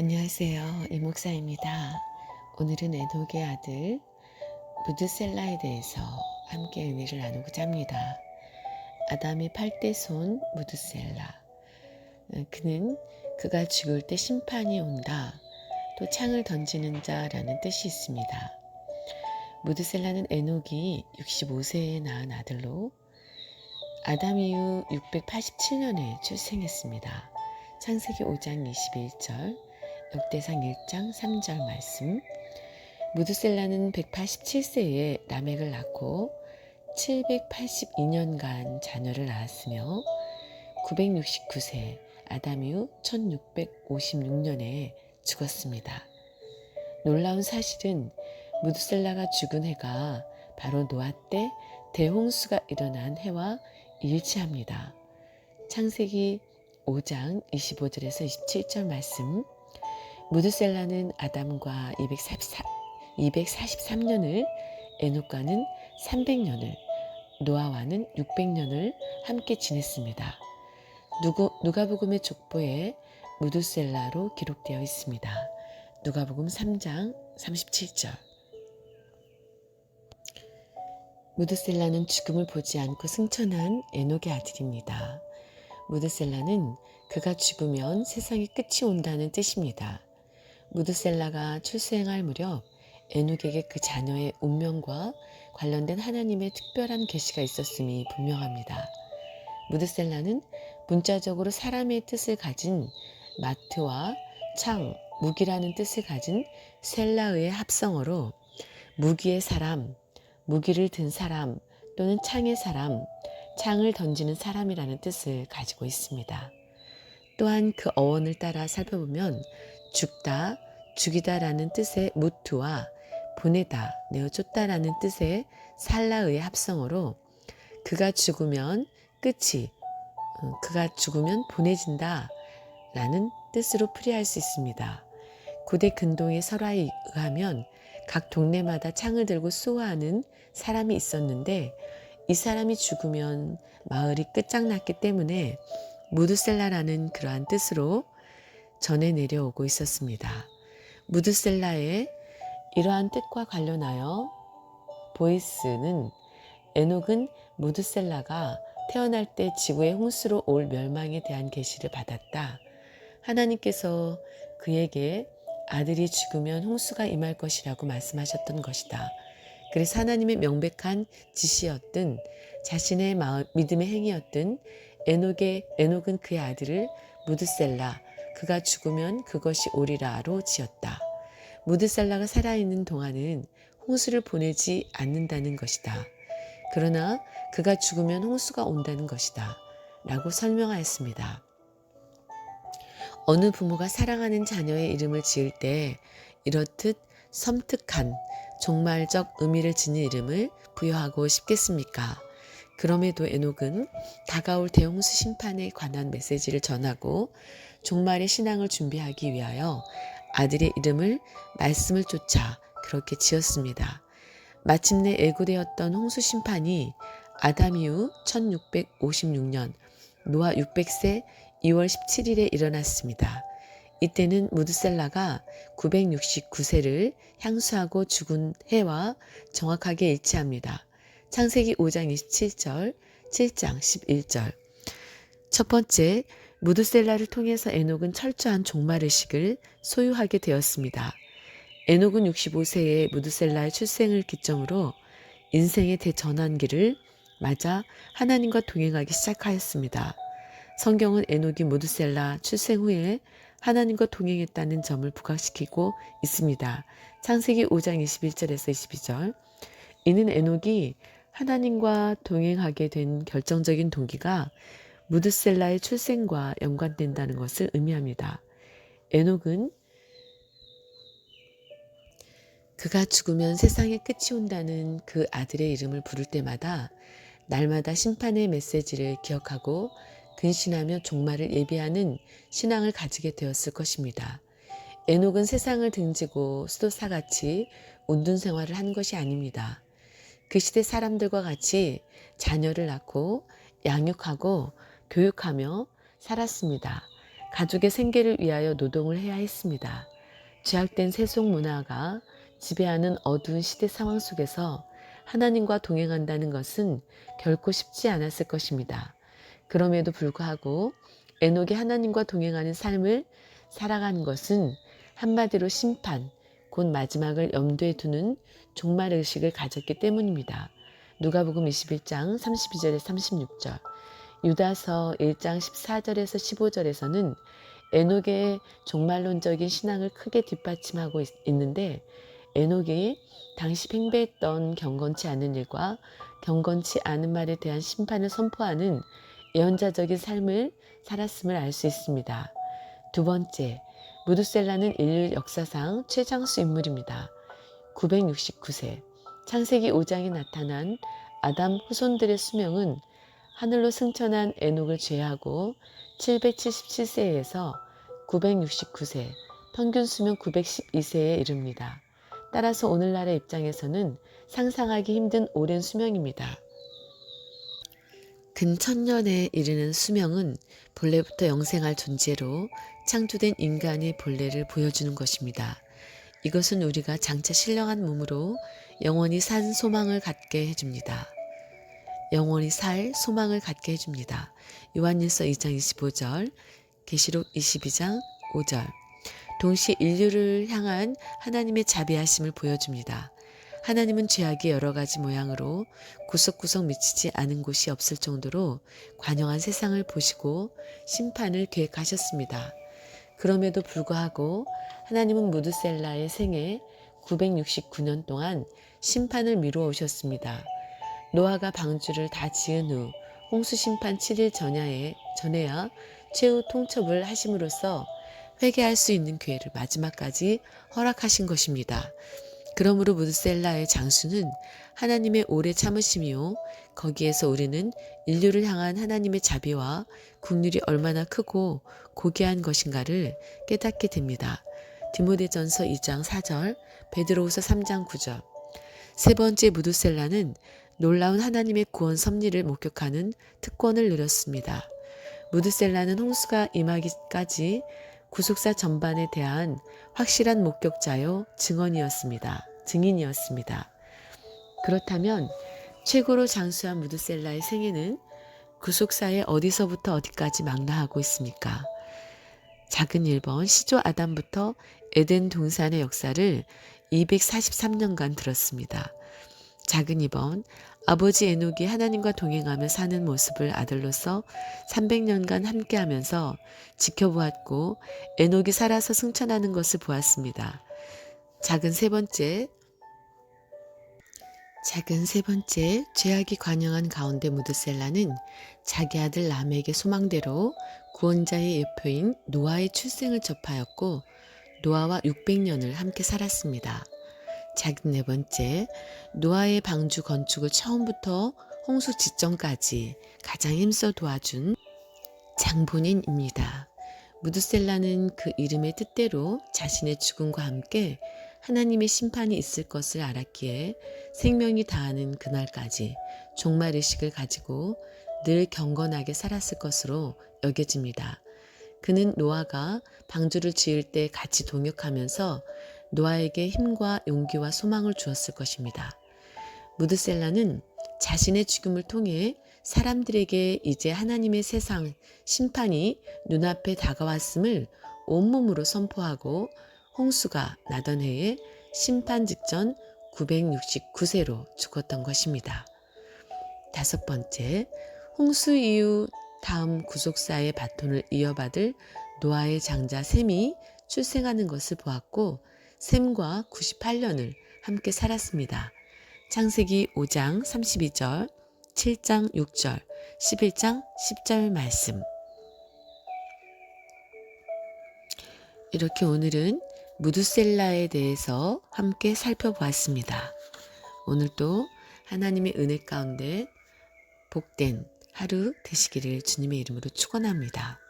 안녕하세요. 이목사입니다. 오늘은 에녹의 아들 무드셀라에 대해서 함께 은혜를 나누고자 합니다. 아담의 팔대손 무드셀라. 어, 그는 그가 죽을 때 심판이 온다. 또 창을 던지는 자라는 뜻이 있습니다. 무드셀라는 에녹이 65세에 낳은 아들로 아담 이후 687년에 출생했습니다. 창세기 5장 21절, 역대상 1장 3절 말씀. 무드셀라는 187세에 라멕을 낳고 782년간 자녀를 낳았으며 969세 아담 이후 1656년에 죽었습니다. 놀라운 사실은 무드셀라가 죽은 해가 바로 노아 때 대홍수가 일어난 해와 일치합니다. 창세기 5장 25절에서 27절 말씀 무드셀라는 아담과 244, 243년을 에녹과는 300년을 노아와는 600년을 함께 지냈습니다. 누구, 누가복음의 족보에 무드셀라로 기록되어 있습니다. 누가복음 3장 37절 무드셀라는 죽음을 보지 않고 승천한 에녹의 아들입니다. 무드셀라는 그가 죽으면 세상의 끝이 온다는 뜻입니다. 무드셀라가 출생할 무렵 에녹에게 그 자녀의 운명과 관련된 하나님의 특별한 계시가 있었음이 분명합니다. 무드셀라는 문자적으로 사람의 뜻을 가진 마트와 창, 무기라는 뜻을 가진 셀라의 합성어로 무기의 사람, 무기를 든 사람 또는 창의 사람, 창을 던지는 사람이라는 뜻을 가지고 있습니다. 또한 그 어원을 따라 살펴보면 죽다, 죽이다라는 뜻의 무트와 보내다, 내어쫓다라는 뜻의 살라의 합성어로 그가 죽으면 끝이, 어, 그가 죽으면 보내진다 라는 뜻으로 풀이할 수 있습니다. 고대 근동의 설화에 의하면 각 동네마다 창을 들고 수호하는 사람이 있었는데 이 사람이 죽으면 마을이 끝장났기 때문에 무드셀라라는 그러한 뜻으로 전해 내려오고 있었습니다. 무드셀라의 이러한 뜻과 관련하여 보이스는 에녹은 무드셀라가 태어날 때 지구의 홍수로 올 멸망에 대한 계시를 받았다. 하나님께서 그에게 아들이 죽으면 홍수가 임할 것이라고 말씀하셨던 것이다. 그래서 하나님의 명백한 지시였든 자신의 마음, 믿음의 행위였든 에녹의 에녹은 그의 아들을 무드셀라 그가 죽으면 그것이 오리라로 지었다. 무드셀라가 살아있는 동안은 홍수를 보내지 않는다는 것이다. 그러나 그가 죽으면 홍수가 온다는 것이다. 라고 설명하였습니다. 어느 부모가 사랑하는 자녀의 이름을 지을 때 이렇듯 섬뜩한 종말적 의미를 지닌 이름을 부여하고 싶겠습니까? 그럼에도 에녹은 다가올 대홍수 심판에 관한 메시지를 전하고 종말의 신앙을 준비하기 위하여 아들의 이름을 말씀을 쫓아 그렇게 지었습니다. 마침내 예고되었던 홍수 심판이 아담 이후 1656년 노아 600세 2월 17일에 일어났습니다. 이때는 무드셀라가 969세를 향수하고 죽은 해와 정확하게 일치합니다. 창세기 5장 27절, 7장 11절. 첫 번째, 무드셀라를 통해서 에녹은 철저한 종말의식을 소유하게 되었습니다. 에녹은 65세에 무드셀라의 출생을 기점으로 인생의 대전환기를 맞아 하나님과 동행하기 시작하였습니다. 성경은 에녹이 무드셀라 출생 후에 하나님과 동행했다는 점을 부각시키고 있습니다. 창세기 5장 21절에서 22절. 이는 에녹이 하나님과 동행하게 된 결정적인 동기가 무드셀라의 출생과 연관된다는 것을 의미합니다. 에녹은 그가 죽으면 세상의 끝이 온다는 그 아들의 이름을 부를 때마다 날마다 심판의 메시지를 기억하고 근신하며 종말을 예비하는 신앙을 가지게 되었을 것입니다. 에녹은 세상을 등지고 수도사같이 운둔 생활을 한 것이 아닙니다. 그 시대 사람들과 같이 자녀를 낳고 양육하고 교육하며 살았습니다. 가족의 생계를 위하여 노동을 해야 했습니다. 죄악된 세속 문화가 지배하는 어두운 시대 상황 속에서 하나님과 동행한다는 것은 결코 쉽지 않았을 것입니다. 그럼에도 불구하고 에녹이 하나님과 동행하는 삶을 살아가는 것은 한마디로 심판, 곧 마지막을 염두에 두는 종말 의식을 가졌기 때문입니다. 누가복음 21장 32절에 36절, 유다서 1장 14절에서 15절에서는 에녹의 종말론적인 신앙을 크게 뒷받침하고 있, 있는데 에녹이 당시 팽배했던 경건치 않은 일과 경건치 않은 말에 대한 심판을 선포하는 예언자적인 삶을 살았음을 알 수 있습니다. 두 번째, 무드셀라는 인류 역사상 최장수 인물입니다. 969세. 창세기 5장에 나타난 아담 후손들의 수명은 하늘로 승천한 에녹을 제외하고 777세에서 969세, 평균 수명 912세에 이릅니다. 따라서 오늘날의 입장에서는 상상하기 힘든 오랜 수명입니다. 근천년에 이르는 수명은 본래부터 영생할 존재로 창조된 인간의 본래를 보여주는 것입니다. 이것은 우리가 장차 신령한 몸으로 영원히 산 소망을 갖게 해줍니다. 영원히 살 소망을 갖게 해줍니다. 요한일서 2장 25절, 계시록 22장 5절. 동시에 인류를 향한 하나님의 자비하심을 보여줍니다. 하나님은 죄악이 여러 가지 모양으로 구석구석 미치지 않은 곳이 없을 정도로 관영한 세상을 보시고 심판을 계획하셨습니다. 그럼에도 불구하고 하나님은 무드셀라의 생애 969년 동안 심판을 미루어 오셨습니다. 노아가 방주를 다 지은 후 홍수 심판 7일 전야에, 전에야 최후 통첩을 하심으로써 회개할 수 있는 기회를 마지막까지 허락하신 것입니다. 그러므로 무드셀라의 장수는 하나님의 오래 참으심이요. 거기에서 우리는 인류를 향한 하나님의 자비와 국률이 얼마나 크고 고귀한 것인가를 깨닫게 됩니다. 디모데전서 2장 4절, 베드로후서 3장 9절. 세 번째 무드셀라는 놀라운 하나님의 구원 섭리를 목격하는 특권을 누렸습니다. 무드셀라는 홍수가 임하기까지 구속사 전반에 대한 확실한 목격자요 증언이었습니다. 증인이었습니다. 그렇다면 최고로 장수한 무드셀라의 생애는 구속사에 어디서부터 어디까지 망라하고 있습니까? 작은 1번 시조 아담부터 에덴 동산의 역사를 243년간 들었습니다. 작은 2번 아버지 에녹이 하나님과 동행하며 사는 모습을 아들로서 300년간 함께하면서 지켜보았고 에녹이 살아서 승천하는 것을 보았습니다. 작은 세 번째 작은 세 번째 죄악이 관영한 가운데 무드셀라는 자기 아들 람에게 소망대로 구원자의 예표인 노아의 출생을 접하였고 노아와 600년을 함께 살았습니다. 작은 네 번째 노아의 방주 건축을 처음부터 홍수 지점까지 가장 힘써 도와준 장본인입니다. 무드셀라는 그 이름의 뜻대로 자신의 죽음과 함께 하나님의 심판이 있을 것을 알았기에 생명이 다하는 그날까지 종말 의식을 가지고 늘 경건하게 살았을 것으로 여겨집니다. 그는 노아가 방주를 지을 때 같이 동역하면서 노아에게 힘과 용기와 소망을 주었을 것입니다. 무드셀라는 자신의 죽음을 통해 사람들에게 이제 하나님의 세상 심판이 눈앞에 다가왔음을 온몸으로 선포하고 홍수가 나던 해에 심판 직전 969세로 죽었던 것입니다. 다섯 번째, 홍수 이후 다음 구속사의 바톤을 이어받을 노아의 장자 셈이 출생하는 것을 보았고 셈과 98년을 함께 살았습니다. 창세기 5장 32절, 7장 6절, 11장 10절 말씀. 이렇게 오늘은 무드셀라에 대해서 함께 살펴보았습니다. 오늘도 하나님의 은혜 가운데 복된 하루 되시기를 주님의 이름으로 축원합니다.